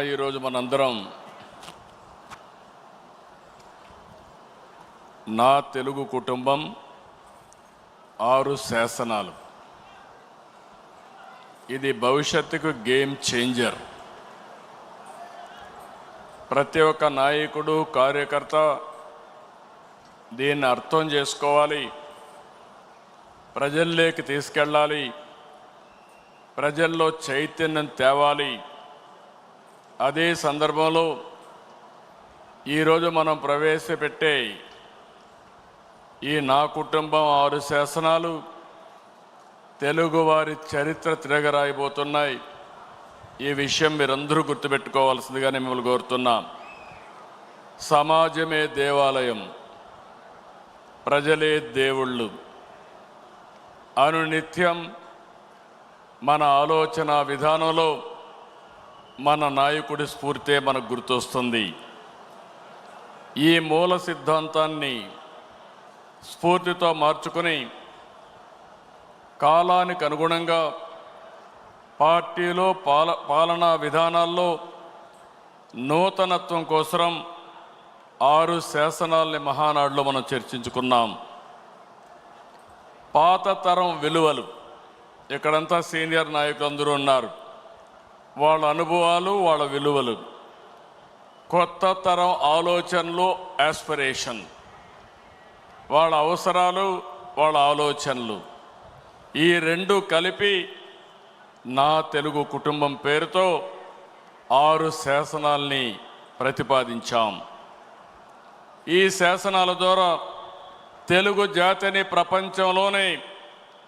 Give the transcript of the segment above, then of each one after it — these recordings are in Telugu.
ఈరోజు మనందరం నా తెలుగు కుటుంబం ఆరు శాసనాలు. ఇది భవిష్యత్తుకు గేమ్ చేంజర్. ప్రతి ఒక్క నాయకుడు కార్యకర్త దీన్ని అర్థం చేసుకోవాలి. ప్రజల్లోకి తీసుకెళ్ళాలి. ప్రజల్లో చైతన్యం తేవాలి. అదే సందర్భంలో ఈరోజు మనం ప్రవేశపెట్టే ఈ నా కుటుంబం ఆరు శాసనాలు తెలుగువారి చరిత్ర తిరగరాయిపోతున్నాయి ఈ విషయం మీరందరూ గుర్తుపెట్టుకోవాల్సిందిగా మిమ్మల్ని కోరుతున్నాం. సమాజమే దేవాలయం ప్రజలే దేవుళ్ళు. అనునిత్యం మన ఆలోచన విధానంలో మన నాయకుడి స్ఫూర్తే మనకు గుర్తొస్తుంది. ఈ మూల సిద్ధాంతాన్ని స్ఫూర్తితో మార్చుకుని కాలానికి అనుగుణంగా పార్టీలో పాల పాలనా విధానాల్లో నూతనత్వం కోసం ఆరు శాసనాల్ని మహానాడులో మనం చర్చించుకున్నాం. పాత తరం విలువలు. ఇక్కడంతా సీనియర్ నాయకులు అందరూ ఉన్నారు. వాళ్ళ అనుభవాలు వాళ్ళ విలువలు. కొత్త తరం ఆలోచనలు ఆస్పిరేషన్ వాళ్ళ అవసరాలు వాళ్ళ ఆలోచనలు. ఈ రెండు కలిపి నా తెలుగు కుటుంబం పేరుతో ఆరు శాసనాల్ని ప్రతిపాదించాం. ఈ శాసనాల ద్వారా తెలుగు జాతిని ప్రపంచంలోనే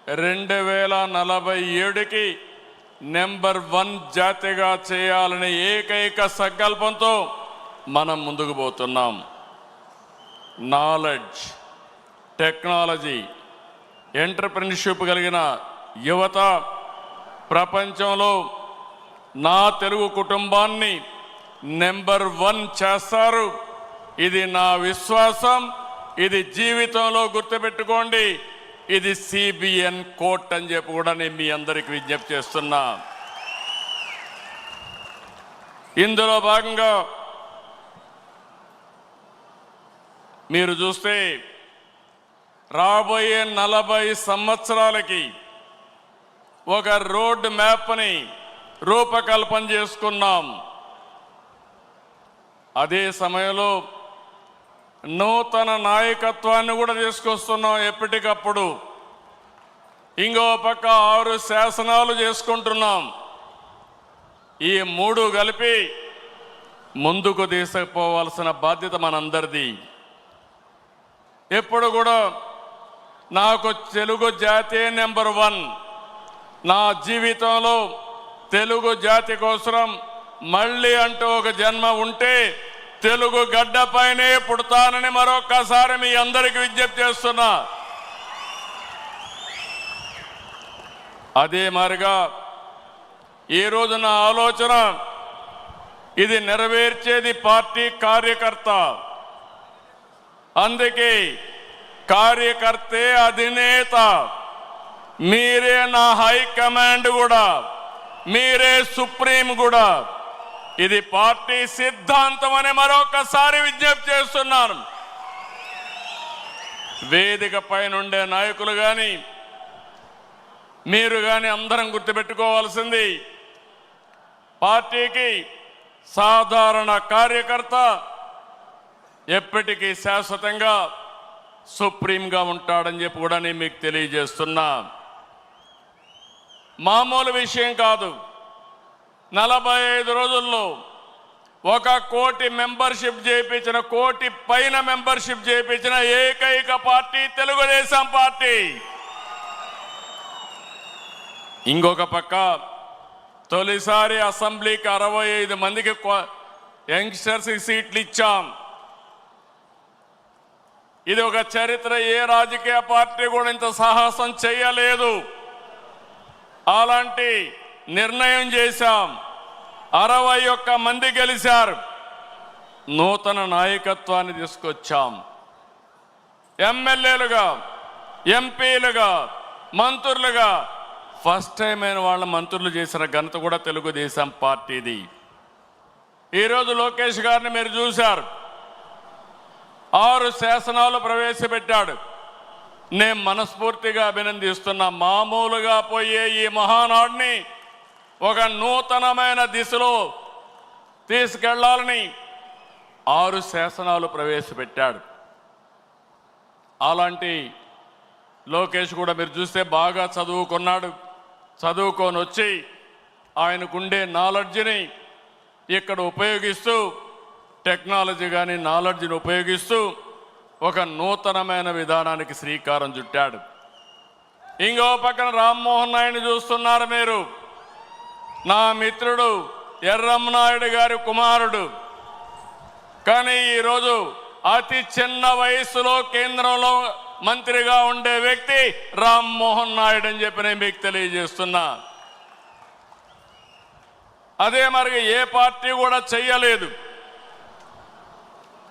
రెండు వేల నలభై ఏడుకి నెంబర్ వన్ జాతిగా చేయాలనే ఏకైక సంకల్పంతో మనం ముందుకు పోతున్నాం. నాలెడ్జ్ టెక్నాలజీ ఎంటర్ప్రెన్షిప్ కలిగిన యువత ప్రపంచంలో నా తెలుగు కుటుంబాన్ని నెంబర్ వన్ చేస్తారు. ఇది నా విశ్వాసం ఇది జీవితంలో గుర్తుపెట్టుకోండి. ఇది సిబిఎన్ కోర్ట్ అని చెప్పి కూడా నేను మీ అందరికి విజ్ఞప్తి చేస్తున్నా. ఇందులో భాగంగా మీరు చూస్తే రాబోయే నలభై సంవత్సరాలకి ఒక రోడ్ మ్యాప్ని రూపకల్పన చేసుకున్నాం. అదే సమయంలో నూతన నాయకత్వాన్ని కూడా తీసుకొస్తున్నాం ఎప్పటికప్పుడు. ఇంకో పక్క ఆరు శాసనాలు చేసుకుంటున్నాం. ఈ మూడు కలిపి ముందుకు తీసుకుపోవాల్సిన బాధ్యత మనందరిది. ఎప్పుడు కూడా నాకు తెలుగు జాతీయ నెంబర్ వన్. నా జీవితంలో తెలుగు జాతి కోసం మళ్ళీ అంటూ ఒక జన్మ ఉంటే తెలుగు గడ్డపైనే పుడతానని మరొక్కసారి మీ అందరికి విజ్ఞప్తి చేస్తున్నా. అదే మారిగా ఈరోజు నా ఆలోచన ఇది నెరవేర్చేది పార్టీ కార్యకర్త. అందుకే కార్యకర్తే అధినేత మీరే నా హైకమాండ్ కూడా మీరే సుప్రీం కూడా ఇది పార్టీ సిద్ధాంతం అని మరొకసారి విజ్ఞప్తి చేస్తున్నాను. వేదిక పైనుండే నాయకులు కానీ మీరు కానీ అందరం గుర్తుపెట్టుకోవాల్సింది పార్టీకి సాధారణ కార్యకర్త ఎప్పటికీ శాశ్వతంగా సుప్రీంగా ఉంటాడని చెప్పి కూడా నేను మీకు తెలియజేస్తున్నా. మామూలు విషయం కాదు. నలభై ఐదు రోజుల్లో ఒక కోటి మెంబర్షిప్ చేయించిన కోటి పైన మెంబర్షిప్ చేయించిన ఏకైక పార్టీ తెలుగుదేశం పార్టీ. ఇంకొక పక్క తొలిసారి అసెంబ్లీకి అరవై ఐదు మందికి క్వ- యంగ్స్టర్స్ సీట్లు ఇచ్చాం. ఇది ఒక చరిత్ర ఏ రాజకీయ పార్టీ కూడా ఇంత సాహసం చేయలేదు. అలాంటి నిర్ణయం చేశాం. అరవై ఒక్క మంది గెలిచారు. నూతన నాయకత్వాన్ని తీసుకొచ్చాం. ఎమ్మెల్యేలుగా ఎంపీలుగా మంత్రులుగా ఫస్ట్ టైం అయిన వాళ్ళ మంత్రులు చేసిన ఘనత కూడా తెలుగుదేశం పార్టీది. ఈరోజు లోకేష్ గారిని మీరు చూశారు. ఆరు శాసనాలు ప్రవేశపెట్టాడు. నేను మనస్ఫూర్తిగా అభినందిస్తున్నా. మామూలుగా పోయే ఈ మహానాడిని ఒక నూతనమైన దిశలో తీసుకెళ్ళాలని ఆరు శాసనాలు ప్రవేశపెట్టాడు. అలాంటి లోకేష్ కూడా మీరు చూస్తే బాగా చదువుకున్నాడు. చదువుకొని వచ్చి ఆయనకుండే నాలెడ్జ్ని ఇక్కడ ఉపయోగిస్తూ టెక్నాలజీ కానీ నాలెడ్జ్ని ఉపయోగిస్తూ ఒక నూతనమైన విధానానికి శ్రీకారం చుట్టాడు. ఇంకో పక్కన రామ్మోహన్ నాయుడిని చూస్తున్నారు మీరు. నా మిత్రుడు ఎర్రమ్మనాయుడు గారి కుమారుడు. కానీ ఈరోజు అతి చిన్న వయసులో కేంద్రంలో మంత్రిగా ఉండే వ్యక్తి రామ్మోహన్ నాయుడు అని చెప్పి నేను మీకు తెలియజేస్తున్నా. అదే మరి ఏ పార్టీ కూడా చెయ్యలేదు.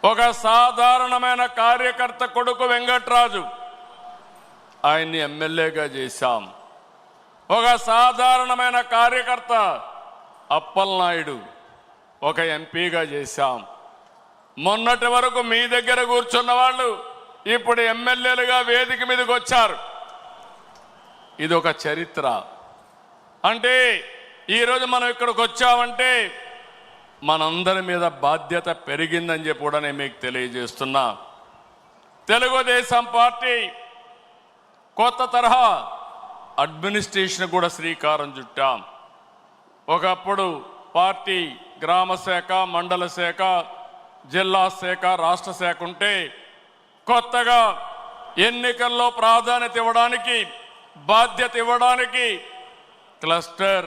ఒక సాధారణమైన కార్యకర్త కొడుకు వెంకట్రాజు. ఆయన్ని ఎమ్మెల్యేగా చేశాం. ఒక సాధారణమైన కార్యకర్త అప్పలనాయుడు ఒక ఎంపీగా చేశాం. మొన్నటి వరకు మీ దగ్గర కూర్చున్న వాళ్ళు ఇప్పుడు ఎమ్మెల్యేలుగా వేదిక మీదకి వచ్చారు. ఇది ఒక చరిత్ర. అంటే ఈరోజు మనం ఇక్కడికి వచ్చామంటే మనందరి మీద బాధ్యత పెరిగిందని చెప్పి కూడా నేను మీకు తెలియజేస్తున్నా. తెలుగుదేశం పార్టీ కొత్త తరహా అడ్మినిస్ట్రేషన్ కూడా శ్రీకారం చుట్టాం. ఒకప్పుడు పార్టీ గ్రామ శాఖ మండల శాఖ జిల్లా శాఖ రాష్ట్ర శాఖ ఉంటే కొత్తగా ఎన్నికల్లో ప్రాధాన్యత ఇవ్వడానికి బాధ్యత ఇవ్వడానికి క్లస్టర్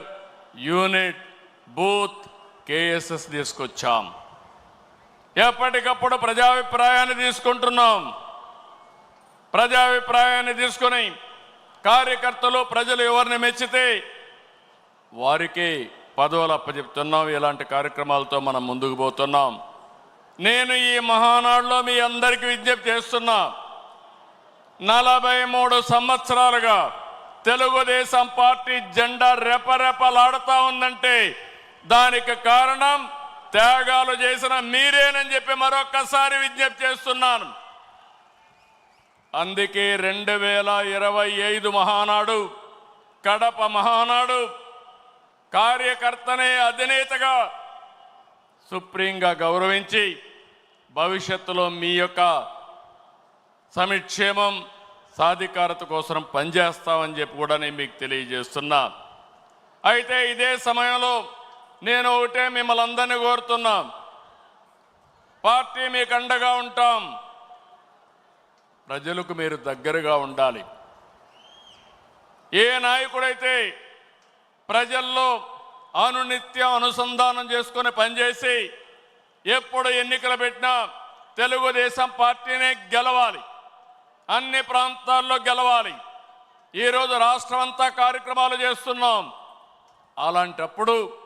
యూనిట్ బూత్ కేఎస్ఎస్ తీసుకొచ్చాం. ఎప్పటికప్పుడు ప్రజాభిప్రాయాన్ని తీసుకుంటున్నాం. ప్రజాభిప్రాయాన్ని తీసుకుని కార్యకర్తలు ప్రజలు ఎవరిని మెచ్చితే వారికి పదవులు అప్పచెప్తున్నాం. ఇలాంటి కార్యక్రమాలతో మనం ముందుకు పోతున్నాం. నేను ఈ మహానాడులో మీ అందరికీ విజ్ఞప్తి చేస్తున్నా. నలభై మూడు సంవత్సరాలుగా తెలుగుదేశం పార్టీ జెండా రెపరెపలాడుతూ ఉందంటే దానికి కారణం త్యాగాలు చేసిన మీరేనని చెప్పి మరొక్కసారి విజ్ఞప్తి చేస్తున్నాను. అందుకే రెండు వేల ఇరవై ఐదు మహానాడు కడప మహానాడు కార్యకర్తనే అధినేతగా సుప్రీంగా గౌరవించి భవిష్యత్తులో మీ యొక్క సమిక్షేమం సాధికారత కోసం పనిచేస్తామని చెప్పి కూడా నేను మీకు తెలియజేస్తున్నా. అయితే ఇదే సమయంలో నేను ఒకటే మిమ్మల్ని అందరినీ కోరుతున్నా. పార్టీ మీకు అండగా ఉంటాం. ప్రజలకు మీరు దగ్గరగా ఉండాలి. ఏ నాయకుడైతే ప్రజల్లో అనునిత్యం అనుసంధానం చేసుకుని పనిచేసి ఎప్పుడు ఎన్నికలు పెట్టినా తెలుగుదేశం పార్టీనే గెలవాలి. అన్ని ప్రాంతాల్లో గెలవాలి. ఈరోజు రాష్ట్రం అంతా కార్యక్రమాలు చేస్తున్నాం. అలాంటప్పుడు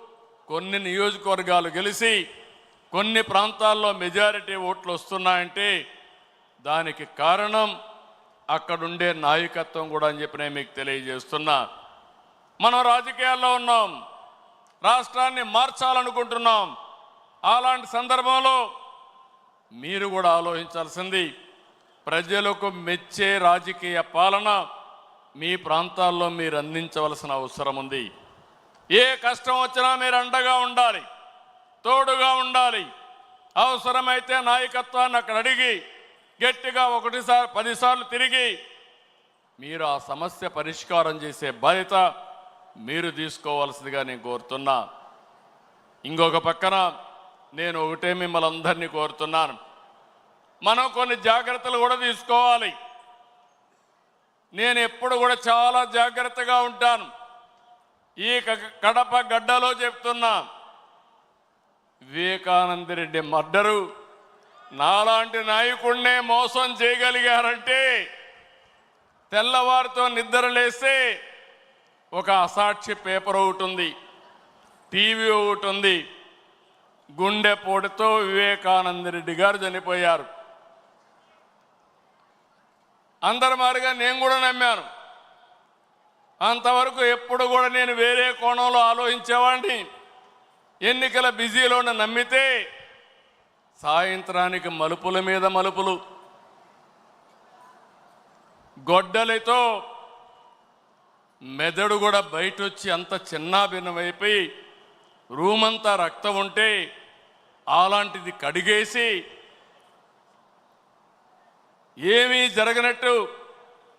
కొన్ని నియోజకవర్గాలు గెలిచి కొన్ని ప్రాంతాల్లో మెజారిటీ ఓట్లు వస్తున్నాయంటే దానికి కారణం అక్కడుండే నాయకత్వం కూడా అని చెప్పి నేను మీకు తెలియజేస్తున్నా. మనం రాజకీయాల్లో ఉన్నాం. రాష్ట్రాన్ని మార్చాలనుకుంటున్నాం. అలాంటి సందర్భంలో మీరు కూడా ఆలోచించాల్సింది ప్రజలకు మెచ్చే రాజకీయ పాలన మీ ప్రాంతాల్లో మీరు అందించవలసిన అవసరం ఉంది. ఏ కష్టం వచ్చినా మీరు అండగా ఉండాలి తోడుగా ఉండాలి. అవసరమైతే నాయకత్వాన్ని అక్కడ అడిగి గట్టిగా ఒకటిసారి పదిసార్లు తిరిగి మీరు ఆ సమస్య పరిష్కారం చేసే బాధ్యత మీరు తీసుకోవాల్సిందిగా నేను కోరుతున్నా. ఇంకొక పక్కన నేను ఒకటే మిమ్మల్ని అందరినీ కోరుతున్నాను. మనం కొన్ని జాగ్రత్తలు కూడా తీసుకోవాలి. నేను ఎప్పుడు కూడా చాలా జాగ్రత్తగా ఉంటాను. ఈ క- కడప గడ్డలో చెప్తున్నా వివేకానందరెడ్డి మర్డరు నాలాంటి నాయకుడినే మోసం చేయగలిగారంటే తెల్లవారితో నిద్ర లేస్తే ఒక అసాక్షి పేపర్ ఒకటి ఉంది టీవీ ఒకటి ఉంది. గుండెపోటుతో వివేకానంద రెడ్డి గారు చనిపోయారు. అందరి మారిగా నేను కూడా నమ్మాను. అంతవరకు ఎప్పుడు కూడా నేను వేరే కోణంలో ఆలోచించేవాడిని. ఎన్నికల బిజీలో నమ్మితే సాయంత్రానికి మలుపుల మీద మలుపులు. గొడ్డలితో మెదడు కూడా బయట వచ్చి అంత చిన్నాభిన్నమైపోయి రూమ్ అంతా రక్తం ఉంటే అలాంటిది కడిగేసి ఏమీ జరగనట్టు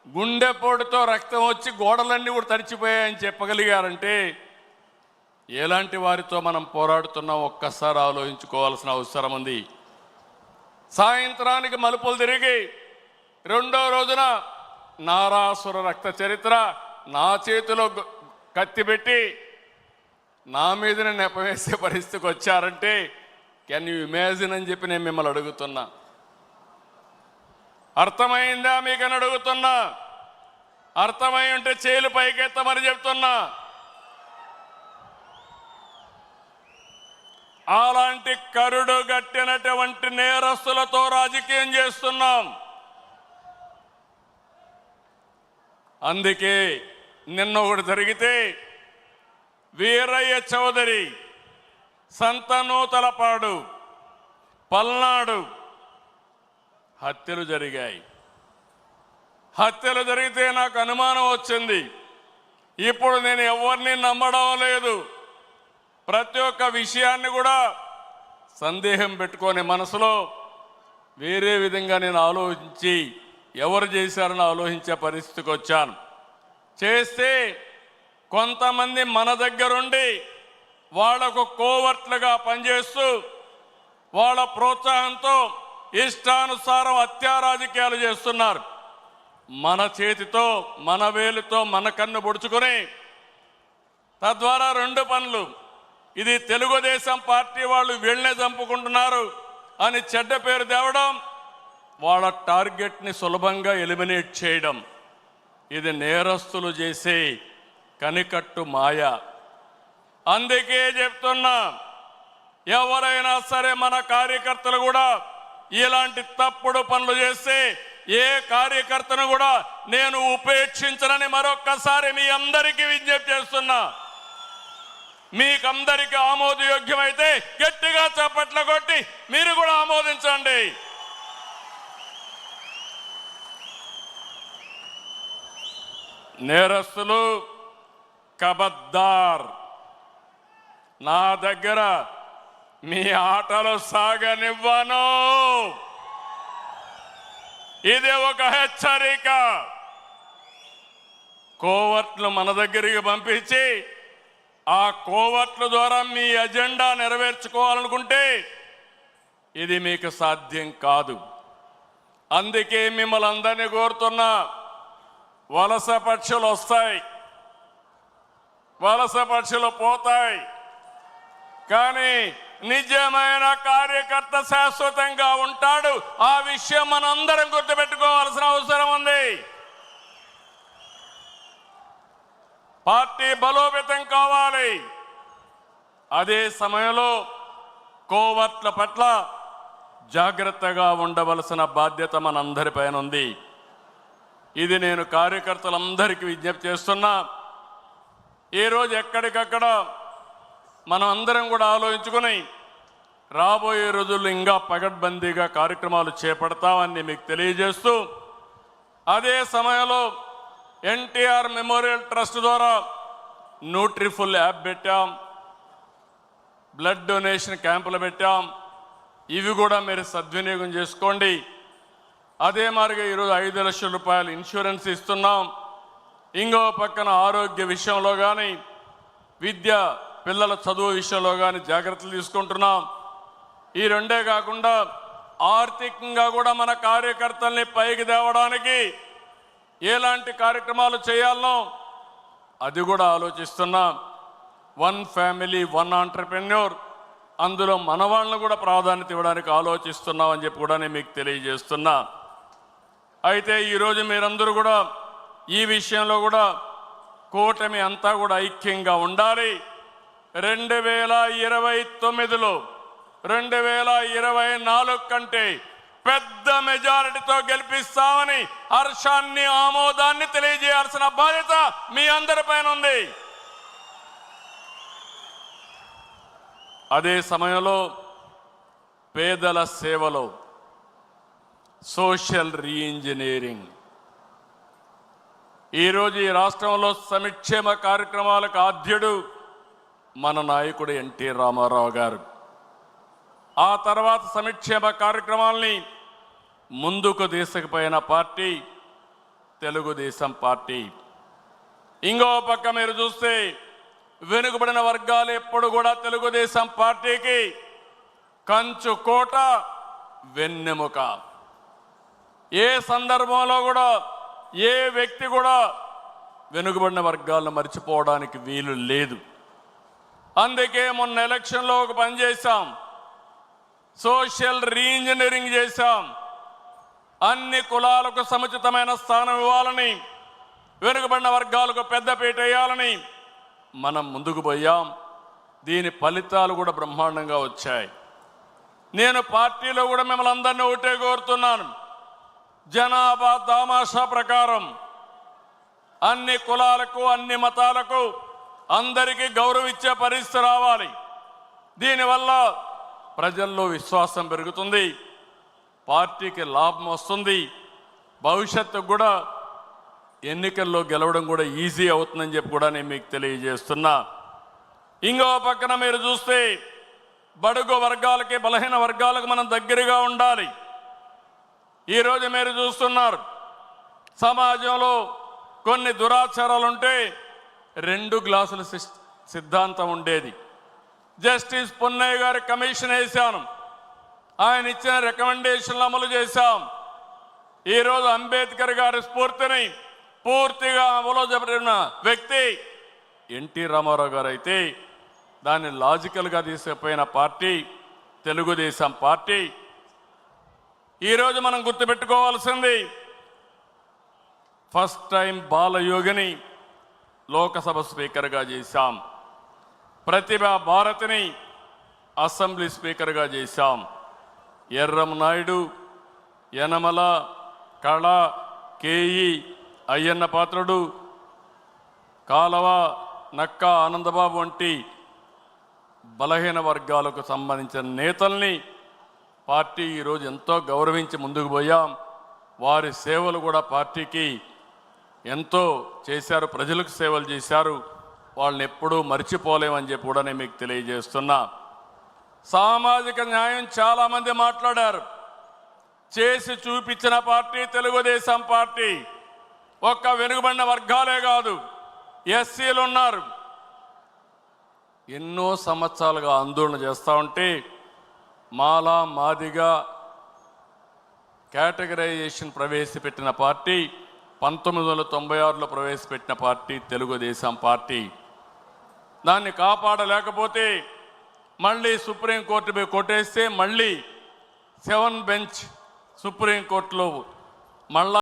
గుండెపోటుతో రక్తం వచ్చి గోడలన్నీ కూడా తడిచిపోయాయని చెప్పగలిగారంటే ఎలాంటి వారితో మనం పోరాడుతున్నాం? ఒక్కసారి ఆలోచించుకోవాల్సిన అవసరం ఉంది. సాయంత్రానికి మలుపులు తిరిగి రెండో రోజున నారాసుర రక్త చరిత్ర నా చేతిలో కత్తి పెట్టి నా మీదనే నెపవేసే పరిస్థితికి వచ్చారంటే కెన్ యూ ఇమాజిన్ అని చెప్పి నేను మిమ్మల్ని అడుగుతున్నా. అర్థమైందా మీకని అడుగుతున్నా. అర్థమై ఉంటే చేలు పైకెత్తమని చెప్తున్నా. అలాంటి కరుడు గట్టినటువంటి నేరస్తులతో రాజకీయం చేస్తున్నాం. అందుకే నిన్న ఒకటి జరిగితే వీరయ్య చౌదరి సంతనూతలపాడు పల్నాడు హత్యలు జరిగాయి. హత్యలు జరిగితే నాకు అనుమానం వచ్చింది. ఇప్పుడు నేను ఎవరిని నమ్మడం లేదు. ప్రతి ఒక్క విషయాన్ని కూడా సందేహం పెట్టుకొని మనసులో వేరే విధంగా నేను ఆలోచించి ఎవరు చేశారని ఆలోచించే పరిస్థితికి వచ్చాను. చేస్తే కొంతమంది మన దగ్గరుండి వాళ్ళకు కోవర్ట్లుగా పనిచేస్తూ వాళ్ళ ప్రోత్సాహంతో ఇష్టానుసారం అత్యారాజకీయాలు చేస్తున్నారు. మన చేతితో మన వేలుతో మన కన్ను పొడుచుకొని తద్వారా రెండు పనులు ఇది తెలుగుదేశం పార్టీ వాళ్ళు వీళ్ళనే చంపుకుంటున్నారు అని చెడ్డ పేరు తేవడం వాళ్ళ టార్గెట్ని సులభంగా ఎలిమినేట్ చేయడం. ఇది నేరస్తులు చేసే కనికట్టు మాయ. అందుకే చెప్తున్నా ఎవరైనా సరే మన కార్యకర్తలు కూడా ఇలాంటి తప్పుడు పనులు చేస్తే ఏ కార్యకర్తను కూడా నేను ఉపేక్షించనని మరొక్కసారి మీ అందరికీ విజ్ఞప్తి చేస్తున్నా. మీకందరికి ఆమోదయోగ్యమైతే గట్టిగా చప్పట్లు కొట్టి మీరు కూడా ఆమోదించండి. నేరస్తులు కబద్దార్. నా దగ్గర మీ ఆటలు సాగనివ్వను. ఇది ఒక హెచ్చరిక. కోవర్ట్లు మన దగ్గరికి పంపించి ఆ కోవట్ల ద్వారా మీ అజెండా నెరవేర్చుకోవాలనుకుంటే ఇది మీకు సాధ్యం కాదు. అందుకే మిమ్మల్ని అందరినీ కోరుతున్నా వలస పక్షులు వస్తాయి. వలస పక్షులు పోతాయి. కానీ నిజమైన కార్యకర్త శాశ్వతంగా ఉంటాడు. ఆ విషయం మనందరం గుర్తుపెట్టుకోవాల్సిన అవసరం ఉంది. పార్టీ బలోపేతం కావాలి. అదే సమయంలో కోవర్ట్ల పట్ల జాగ్రత్తగా ఉండవలసిన బాధ్యత మనందరిపైన ఉంది. ఇది నేను కార్యకర్తలందరికీ విజ్ఞప్తి చేస్తున్నా. ఈరోజు ఎక్కడికక్కడ మనం అందరం కూడా ఆలోచించుకుని రాబోయే రోజుల్లో ఇంకా పగడ్బందీగా కార్యక్రమాలు చేపడతామని మీకు తెలియజేస్తూ అదే సమయంలో ఎన్టీఆర్ మెమోరియల్ ట్రస్ట్ ద్వారా న్యూట్రిఫుల్ యాప్ పెట్టాం. బ్లడ్ డొనేషన్ క్యాంపులు పెట్టాం. ఇవి కూడా మీరు సద్వినియోగం చేసుకోండి. అదే మారిగా ఈరోజు ఐదు లక్షల రూపాయలు ఇన్సూరెన్స్ ఇస్తున్నాం. ఇంకో పక్కన ఆరోగ్య విషయంలో కానీ విద్య పిల్లల చదువు విషయంలో కానీ జాగ్రత్తలు తీసుకుంటున్నాం. ఈ రెండే కాకుండా ఆర్థికంగా కూడా మన కార్యకర్తల్ని పైకి తేవడానికి ఎలాంటి కార్యక్రమాలు చేయాలనో అది కూడా ఆలోచిస్తున్నాం. వన్ ఫ్యామిలీ వన్ ఆంటర్ప్రెన్యూర్ అందులో మన వాళ్ళని కూడా ప్రాధాన్యత ఇవ్వడానికి ఆలోచిస్తున్నాం అని చెప్పి కూడా నేను మీకు తెలియజేస్తున్నా. అయితే ఈరోజు మీరందరూ కూడా ఈ విషయంలో కూడా కూటమి అంతా కూడా ఐక్యంగా ఉండాలి. రెండు వేల ఇరవై తొమ్మిదిలో రెండు వేల ఇరవై నాలుగు కంటే పెద్ద మెజారిటీతో గెలిపిస్తామని హర్షాన్ని ఆమోదాన్ని తెలియజేయాల్సిన బాధ్యత మీ అందరిపైన ఉంది. అదే సమయంలో పేదల సేవలో సోషల్ రీఇంజనీరింగ్ ఈరోజు ఈ రాష్ట్రంలో సంక్షేమ కార్యక్రమాలకు ఆద్యుడు మన నాయకుడు ఎన్టీ రామారావు గారు. ఆ తర్వాత సంక్షేమ కార్యక్రమాల్ని ముందుకు తీసుకుపోయిన పార్టీ తెలుగుదేశం పార్టీ. ఇంకో పక్క మీరు చూస్తే వెనుకబడిన వర్గాలు ఎప్పుడు కూడా తెలుగుదేశం పార్టీకి కంచు కోట వెన్నెముక. ఏ సందర్భంలో కూడా ఏ వ్యక్తి కూడా వెనుకబడిన వర్గాలను మర్చిపోవడానికి వీలు లేదు. అందుకే మొన్న ఎలక్షన్లో ఒక పని చేశాం. సోషల్ రీఇంజనీరింగ్ చేశాం. అన్ని కులాలకు సముచితమైన స్థానం ఇవ్వాలని వెనుకబడిన వర్గాలకు పెద్దపీట వేయాలని మనం ముందుకు పోయాం. దీని ఫలితాలు కూడా బ్రహ్మాండంగా వచ్చాయి. నేను పార్టీలో కూడా మిమ్మల్ని అందరినీ ఒకటే కోరుతున్నాను. జనాభా దామాషా ప్రకారం అన్ని కులాలకు అన్ని మతాలకు అందరికీ గౌరవించే పరిస్థితి రావాలి. దీనివల్ల ప్రజల్లో విశ్వాసం పెరుగుతుంది పార్టీకి లాభం వస్తుంది భవిష్యత్తుకు కూడా ఎన్నికల్లో గెలవడం కూడా ఈజీ అవుతుందని చెప్పి కూడా నేను మీకు తెలియజేస్తున్నా. ఇంకో పక్కన మీరు చూస్తే బడుగు వర్గాలకి బలహీన వర్గాలకు మనం దగ్గరగా ఉండాలి. ఈరోజు మీరు చూస్తున్నారు సమాజంలో కొన్ని దురాచారాలు ఉంటే రెండు గ్లాసుల సిద్ధాంతం ఉండేది. జస్టిస్ పున్నయ్య గారి కమిషన్ వేశాను ఆయన ఇచ్చిన రికమెండేషన్లు అమలు చేశాం. ఈరోజు అంబేద్కర్ గారి స్ఫూర్తిని పూర్తిగా అమలు జరిపిన వ్యక్తి ఎన్టీ రామారావు గారు అయితే దాన్ని లాజికల్గా తీసుకుపోయిన పార్టీ తెలుగుదేశం పార్టీ. ఈరోజు మనం గుర్తుపెట్టుకోవాల్సింది ఫస్ట్ టైం బాలయోగిని లోకసభ స్పీకర్గా చేశాం. ప్రతిభ భారతిని అసెంబ్లీ స్పీకర్గా చేశాం. ఎర్రం నాయుడు యనమల కళ కేఈ అయ్యన్న పాత్రుడు కాలవ నక్క ఆనందబాబు వంటి బలహీన వర్గాలకు సంబంధించిన నేతల్ని పార్టీ ఈరోజు ఎంతో గౌరవించి ముందుకు పోయాం. వారి సేవలు కూడా పార్టీకి ఎంతో చేశారు ప్రజలకు సేవలు చేశారు. వాళ్ళని ఎప్పుడూ మర్చిపోలేమని చెప్పి కూడా నేను మీకు తెలియజేస్తున్నా. సామాజిక న్యాయం చాలామంది మాట్లాడారు. చేసి చూపించిన పార్టీ తెలుగుదేశం పార్టీ. ఒక్క వెనుకబడిన వర్గాలే కాదు ఎస్సీలు ఉన్నారు. ఎన్నో సంవత్సరాలుగా ఆందోళన చేస్తూ ఉంటే మాలా మాదిగా కేటగరైజేషన్ ప్రవేశపెట్టిన పార్టీ పంతొమ్మిది వందల తొంభై ఆరులో ప్రవేశపెట్టిన పార్టీ తెలుగుదేశం పార్టీ. దాన్ని కాపాడలేకపోతే మళ్ళీ సుప్రీంకోర్టు పోయి కొట్టేస్తే మళ్ళీ సెవెన్ బెంచ్ సుప్రీంకోర్టులో మళ్ళా